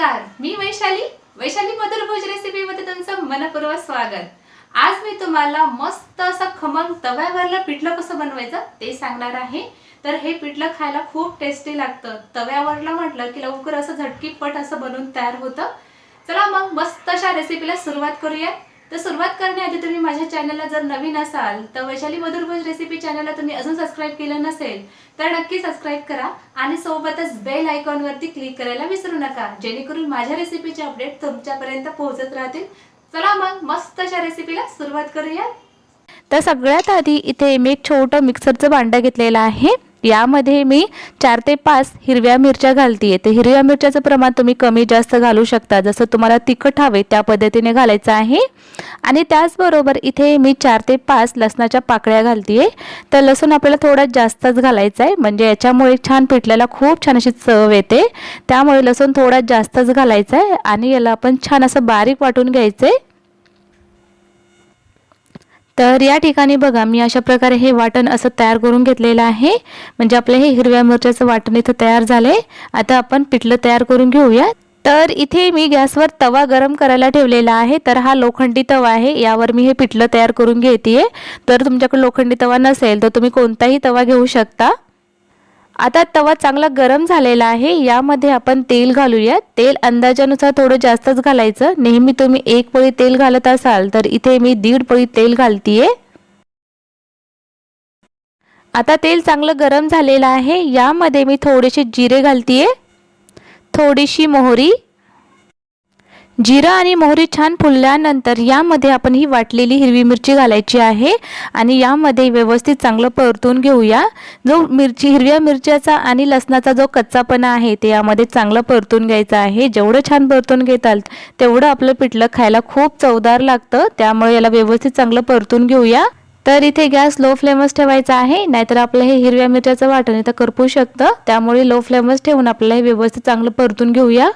नमस्कार मी वैशाली. वैशाली मधुरभोज रेसिपीमध्ये तुमचं मनपूर्वक स्वागत. आज मी तुम्हाला मस्त असं खमंग तव्यावरलं पिठलं कसं बनवायचं ते सांगणार आहे. तर हे पिठलं खायला खूप टेस्टी लागतं. तव्यावरलं म्हटलं की लवकर असं झटकीपट असं बनवून तयार होतं. चला मग मस्त अशा रेसिपीला सुरुवात करूया तर सुरुवात करण्याआधी तुम्ही माझ्या चॅनलला जर नवीन असाल तर वैशाली मधुरभोज रेसिपी चॅनलला तुम्ही अजून सबस्क्राईब केलं नसेल तर नक्की सबस्क्राईब करा आणि सोबतच बेल आयकॉनवरती क्लिक करायला विसरू नका जेणेकरून माझ्या रेसिपीचे अपडेट तुमच्यापर्यंत पोहोचत राहतील. चला मग मस्त अशा रेसिपीला सुरुवात करूया. तर सगळ्यात आधी इथे मी एक छोटं मिक्सरचं भांडं घेतलेलं आहे. यामध्ये मी चार ते पाच हिरव्या मिरच्या घालते. तर हिरव्या मिरच्याचं प्रमाण तुम्ही कमी जास्त घालू शकता. जसं तुम्हाला तिखट हवे त्या पद्धतीने घालायचं आहे. आणि त्याचबरोबर इथे मी चार ते पाच लसणाच्या पाकळ्या घालते. तर लसूण आपल्याला थोडा जास्तच घालायचा आहे. म्हणजे याच्यामुळे छान पिठल्याला खूप छान अशी चव येते. त्यामुळे लसूण थोडा जास्तच घालायचा आहे. आणि याला आपण छान असं बारीक वाटून घ्यायचं आहे तर या ठिकाणी बघा मी अशा प्रकारे हे वाटण असं तयार करून घेतलेलं आहे. म्हणजे आपलं हे हिरव्या मिरच्याचं वाटण इथं तयार झालंय. आता आपण पिठलं तयार करून घेऊया. तर इथे मी गॅसवर तवा गरम करायला ठेवलेला आहे. तर हा लोखंडी तवा आहे. यावर मी हे पिठलं तयार करून घेते तर तुमच्याकडे लोखंडी तवा नसेल तर तुम्ही कोणताही तवा घेऊ शकता. आता तवा चांगला गरम झालेला आहे. यामध्ये आपण तेल घालूया. तेल अंदाजानुसार थोडं जास्तच घालायचं. नेहमी तुम्ही एक पळी तेल घालत असाल तर इथे मी दीड पळी तेल घालतीये. आता तेल चांगलं गरम झालेलं आहे. यामध्ये मी थोडेसे जिरे घालतीये. थोडीशी मोहरी. जिरा आणि मोहरी छान फुलल्यानंतर यामध्ये आपण ही वाटलेली हिरवी मिरची घालायची आहे आणि यामध्ये व्यवस्थित चांगलं परतून घेऊया. जो मिरची हिरव्या मिरच्याचा आणि लसणाचा जो कच्चापणा आहे ते यामध्ये चांगलं परतून घ्यायचं आहे. जेवढं छान परतून घेताल तेवढं आपलं पिठलं खायला खूप चवदार लागतं. त्यामुळे याला व्यवस्थित चांगलं परतून घेऊया. तर इथे गॅस लो फ्लेमच ठेवायचा आहे नाहीतर आपलं हे हिरव्या मिरच्याचं वाटण इथं करपू शकतं. त्यामुळे लो फ्लेमच ठेवून आपल्याला हे व्यवस्थित चांगलं परतून घेऊया.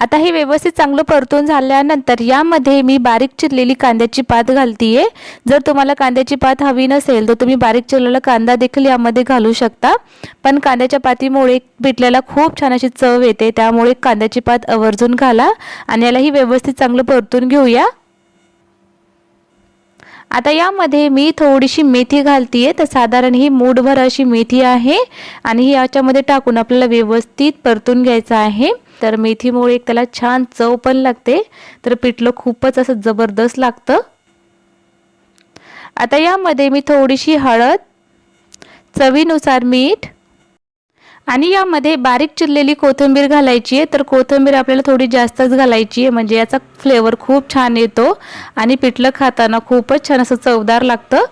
आता हे व्यवस्थित चांगलं परतून झाल्यानंतर यामध्ये मी बारीक चिरलेली कांद्याची पात घालतीये. जर तुम्हाला कांद्याची पात हवी नसेल तर तुम्ही बारीक चिरलेला कांदा देखील यामध्ये घालू शकता. पण कांद्याच्या पातीमुळे पिठल्याला खूप छान अशी चव येते त्यामुळे कांद्याची पात आवर्जून घाला आणि यालाही व्यवस्थित चांगलं परतून घेऊया. आता यामध्ये मी थोडीशी मेथी घालतीये तर साधारण ही मूठभर अशी मेथी आहे. आणि ही याच्यामध्ये टाकून आपल्याला व्यवस्थित परतून घ्यायचं आहे. तर मेथीमुळे एक त्याला छान चव पण लागते. तर पिठलं खूपच असं जबरदस्त लागतं. आता यामध्ये मी थोडीशी हळद चवीनुसार मीठ आणि यामध्ये बारीक चिरलेली कोथिंबीर घालायची आहे. तर कोथिंबीर आपल्याला थोडी जास्तच घालायची आहे. म्हणजे याचा फ्लेवर खूप छान येतो. आणि पिठलं खाताना खूपच छान असं चवदार लागतं.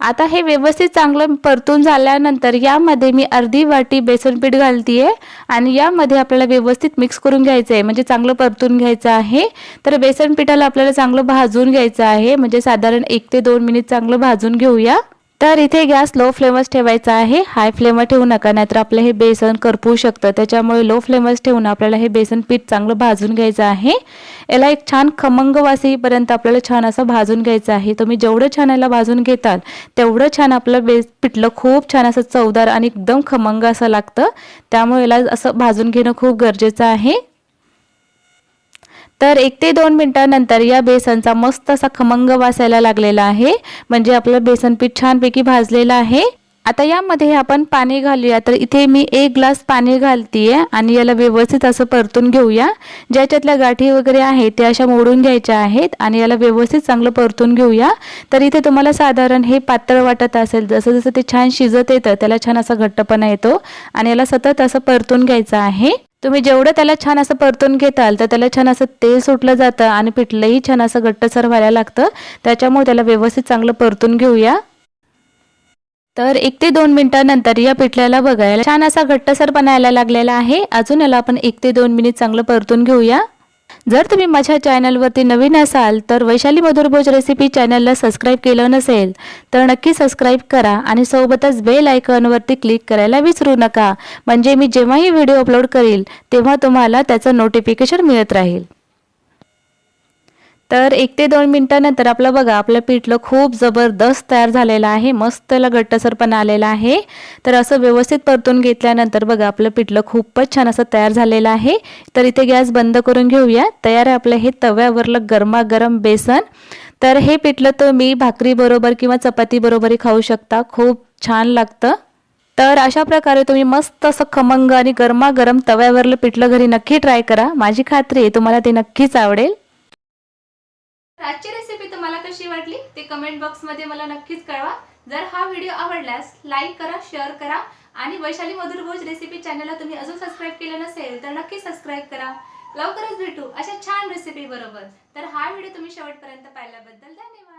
आता हे व्यवस्थित चांगलं परतून झाल्यानंतर यामध्ये मी अर्धी वाटी बेसन पीठ घालतीये. आणि यामध्ये आपल्याला व्यवस्थित मिक्स करून घ्यायचं आहे. म्हणजे चांगलं परतून घ्यायचं आहे. तर बेसन पिठाला आपल्याला चांगलं भाजून घ्यायचं आहे. म्हणजे साधारण एक ते दोन मिनिट चांगलं भाजून घेऊया. तर इथे गॅस लो फ्लेमच ठेवायचा आहे. हाय फ्लेमवर ठेवू नका नाहीतर आपलं हे बेसन करपू शकतं. त्याच्यामुळे लो फ्लेमच ठेवून आपल्याला हे बेसन पीठ चांगलं भाजून घ्यायचं आहे. याला एक छान खमंग वास आपल्याला छान असं भाजून घ्यायचं आहे. तुम्ही जेवढं छान याला भाजून घेताल तेवढं छान आपलं बेस पिठलं खूप छान असं चवदार आणि एकदम खमंग असं लागतं. त्यामुळे याला असं भाजून घेणं खूप गरजेचं आहे. तर एक ते दोन मिनटानंतर या बेसनचा मस्त असा खमंग वासायला लागलेला आहे. म्हणजे आपलं बेसन पीठ छानपैकी भाजलेलं आहे. आता यामध्ये आपण पाणी घालूया. तर इथे मी एक ग्लास पाणी घालतीये आणि याला व्यवस्थित असं परतून घेऊया. ज्याच्यातल्या गाठी वगैरे आहेत त्या अशा मोडून घ्यायच्या आहेत आणि याला व्यवस्थित चांगलं परतून घेऊया. तर इथे तुम्हाला साधारण हे पातळ वाटत असेल जसं जसं ते छान शिजत येतं त्याला छान असा घट्टपणा येतो आणि याला सतत असं परतून घ्यायचं आहे. तुम्ही जेवढं त्याला छान असं परतून घेताल तर त्याला छान असं तेल सुटलं जातं आणि पिठलंही छान असं घट्टसर व्हायला लागतं. त्याच्यामुळे त्याला व्यवस्थित चांगलं परतून घेऊया. तर एक ते दोन मिनिटानंतर या पिठल्याला बघायला छान असा घट्टसर बनायला लागलेला आहे. अजून याला आपण एक ते दोन मिनिट चांगलं परतून घेऊया. जर तुम्ही माझ्या चॅनलवरती नवीन असाल तर वैशाली मधुरभोज रेसिपी चॅनलला सबस्क्राईब केलं नसेल तर नक्की सबस्क्राईब करा आणि सोबतच बेल आयकॉनवरती क्लिक करायला विसरू नका. म्हणजे मी जेव्हाही व्हिडिओ अपलोड करील तेव्हा तुम्हाला त्याचं नोटिफिकेशन मिळत राहील. तर एक ते दोन मिनटानंतर आपलं बघा आपलं पिठलं खूप जबरदस्त तयार झालेलं आहे. मस्त त्याला घट्टसरपणा आलेला आहे. तर असं व्यवस्थित परतून घेतल्यानंतर बघा आपलं पिठलं खूपच छान असं तयार झालेलं आहे. तर इथे गॅस बंद करून घेऊया. तयार आहे आपलं हे तव्यावरलं गरमागरम बेसन. तर हे पिठलं तुम्ही भाकरीबरोबर किंवा चपातीबरोबरही खाऊ शकता. खूप छान लागतं. तर अशा प्रकारे तुम्ही मस्त असं खमंग आणि गरमागरम तव्यावरलं पिठलं घरी नक्की ट्राय करा. माझी खात्री आहे तुम्हाला ते नक्कीच आवडेल. तर आजची रेसिपी तुम्हाला कशी वाटली ते कमेंट बॉक्समध्ये मला नक्कीच कळवा. जर हा व्हिडिओ आवडल्यास लाईक करा शेअर करा आणि वैशाली मधुर भोज रेसिपी चॅनलला तुम्ही अजून सबस्क्राईब केलं नसेल तर नक्की सबस्क्राईब करा. लवकरच भेटू अशा छान रेसिपी बरोबर. तर हा व्हिडिओ तुम्ही शेवटपर्यंत पाहिल्याबद्दल धन्यवाद.